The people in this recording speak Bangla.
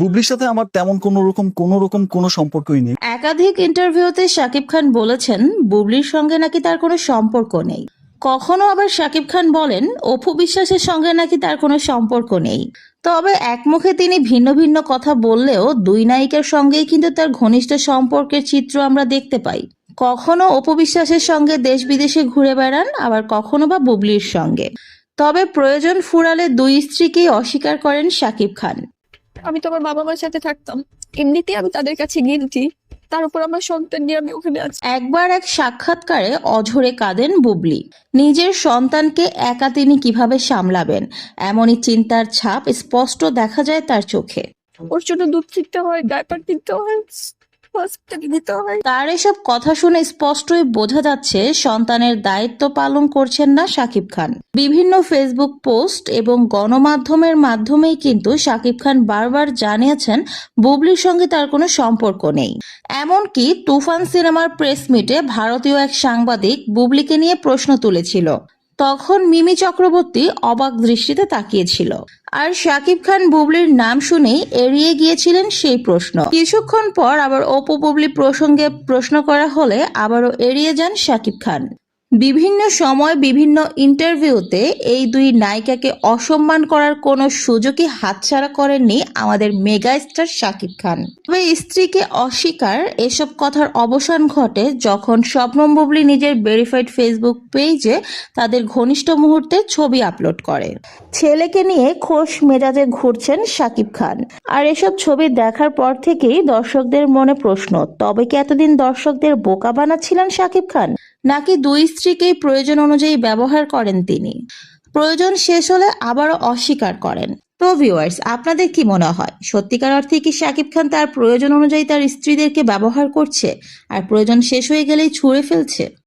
বুবলির সাথে আমার তেমন কোনো রকম কোনো রকম কোনো সম্পর্কই নেই। একাধিক ইন্টারভিউতে শাকিব খান বলেছেন, বুবলির সঙ্গে নাকি তার কোনো সম্পর্ক নেই। কখনো আবার শাকিব খান বলেন, অপু বিশ্বাসের সঙ্গে নাকি তার কোনো সম্পর্ক নেই। তবে একমুখে তিনি ভিন্ন ভিন্ন কথা বললেও দুই নায়িকার সঙ্গেই কিন্তু তার ঘনিষ্ঠ সম্পর্কের চিত্র আমরা দেখতে পাই। কখনো অপু বিশ্বাসের সঙ্গে দেশ বিদেশে ঘুরে বেড়ান, আবার কখনো বা বুবলির সঙ্গে। তবে প্রয়োজন ফুরালে দুই স্ত্রীকেই অস্বীকার করেন শাকিব খান। আমি তো আমার বাবা মার সাথে থাকতাম। এমনিতে আমি তাদের কাছে গিলটি তার উপর আমার সন্তান নিয়ে আমি ওখানে আছি। একবার এক সাক্ষাৎকারে অঝরে কাঁদেন বুবলি। নিজের সন্তানকে একা তিনি কীভাবে সামলাবেন? এমনই চিন্তার ছাপ স্পষ্ট দেখা যায় তার চোখে। ওর জন্য দুধ কিনতে হয় ডায়পার কিনতে হয়। হসপিটালে দিতে হয় তার এসব কথা শুনে স্পষ্টই বোঝা যাচ্ছে সন্তানের দায়িত্ব পালন করছেন না শাকিব খান। বিভিন্ন ফেসবুক পোস্ট এবং গণমাধ্যমের মাধ্যমেই কিন্তু শাকিব খান বারবার জানিয়েছেন, বুবলির সঙ্গে তার কোনো সম্পর্ক নেই। এমনকি তুফান সিনেমার প্রেস মিটে ভারতীয় এক সাংবাদিক বুবলিকে নিয়ে প্রশ্ন তুলেছিল। তখন মিমি চক্রবর্তী অবাক দৃষ্টিতে তাকিয়েছিল। আর শাকিব খান বুবলির নাম শুনেই এড়িয়ে গিয়েছিলেন সেই প্রশ্ন। কিছুক্ষণ পর আবার অপু বুবলি প্রসঙ্গে প্রশ্ন করা হলে আবারও এড়িয়ে যান শাকিব খান। বিভিন্ন সময় বিভিন্ন ইন্টারভিউতে এই দুই নায়িকাকে অসম্মান করার কোনো সুযোগই হাতছাড়া করেননি আমাদের মেগা স্টার শাকিব খান। তবে স্ত্রীকে অস্বীকার এসব কথার অবসান ঘটে যখন স্বপ্নম বুবলি নিজের ভেরিফাইড ফেসবুক পেজে তাদের ঘনিষ্ঠ মুহূর্তে ছবি আপলোড করে। ছেলেকে নিয়ে খোশ মেজাজে ঘুরছেন শাকিব খান। আর এসব ছবি দেখার পর থেকেই দর্শকদের মনে প্রশ্ন, তবে কি এতদিন দর্শকদের বোকা বানাচ্ছিলেন শাকিব খান? নাকি দুই স্ত্রীকেই প্রয়োজন অনুযায়ী ব্যবহার করেন তিনি? প্রয়োজন শেষ হলে আবারও অস্বীকার করেন। তো ভিউয়ার্স আপনাদের কি মনে হয়? সত্যিকার অর্থে কি শাকিব খান তার প্রয়োজন অনুযায়ী তার স্ত্রীদেরকে ব্যবহার করছে? আর প্রয়োজন শেষ হয়ে গেলেই ছুঁড়ে ফেলছে?